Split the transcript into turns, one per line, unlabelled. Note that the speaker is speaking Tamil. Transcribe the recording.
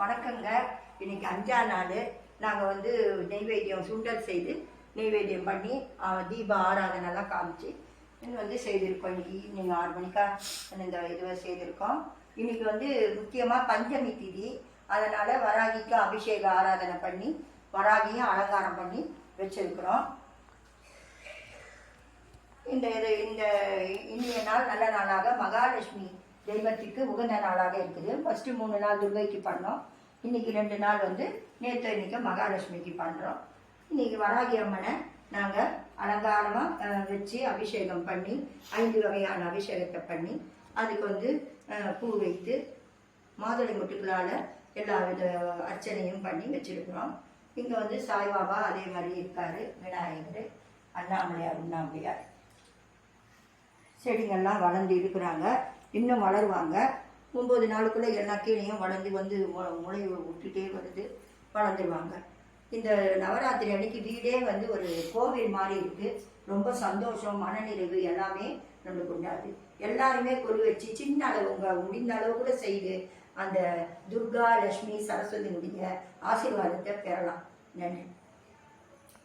வணக்கங்க. இன்னைக்கு அஞ்சாம் நாள். நாங்கள் வந்து நெய்வேத்தியம் சுண்டல் செய்து நெய்வேத்தியம் பண்ணி தீப ஆராதனைலாம் காமிச்சு இன்னும் வந்து செய்திருக்கோம். இன்னைக்கு ஈவினிங் ஆறு மணிக்கா இந்த இதுவை செய்திருக்கோம். இன்னைக்கு வந்து முக்கியமாக பஞ்சமி திதி. அதனால் வராகிக்கு அபிஷேக ஆராதனை பண்ணி வராகியும் அலங்காரம் பண்ணி வச்சிருக்கிறோம். இந்த இது இந்த இனிய நாள் நல்ல நாளாக மகாலட்சுமி தெய்வத்துக்கு உகந்த நாளாக இருக்குது. ஃபஸ்ட்டு மூணு நாள் துர்கைக்கு பண்ணோம். இன்னைக்கு ரெண்டு நாள் வந்து நேற்று இன்னைக்கு மகாலட்சுமிக்கு பண்ணுறோம் இன்னைக்கு வராகி அம்மனை நாங்கள் அலங்காரமாக வச்சு அபிஷேகம் பண்ணி ஐந்து வகையான அபிஷேகத்தை பண்ணி அதுக்கு வந்து பூ வைத்து மாதுளை முட்டுக்களால் எல்லா வித அர்ச்சனையும் பண்ணி வச்சுருக்குறோம். இங்கே வந்து சாய்பாபா அதே மாதிரி இருக்கார் விநாயகர் அண்ணாமலையார் உண்ணாமலையார் செடிங்கள்லாம் வளர்ந்து இருக்கிறாங்க. இன்னும் வளருவாங்க. ஒம்பது நாளுக்குள்ளே எல்லா கீழையும் வளர்ந்து வந்து மு- முளை விட்டுட்டே வருது வளர்ந்துருவாங்க. இந்த நவராத்திரி அன்னைக்கு வீடே வந்து ஒரு கோவில் மாதிரி இருக்குது ரொம்ப சந்தோஷம் மனநிறைவு எல்லாமே நம்மளுக்கு உண்டாது எல்லாருமே கொலு வச்சு சின்ன அளவு உங்கள் முடிந்த அளவு கூட செய்து அந்த துர்கா லட்சுமி சரஸ்வதியினுடைய ஆசீர்வாதத்தை பெறலாம். நன்றி.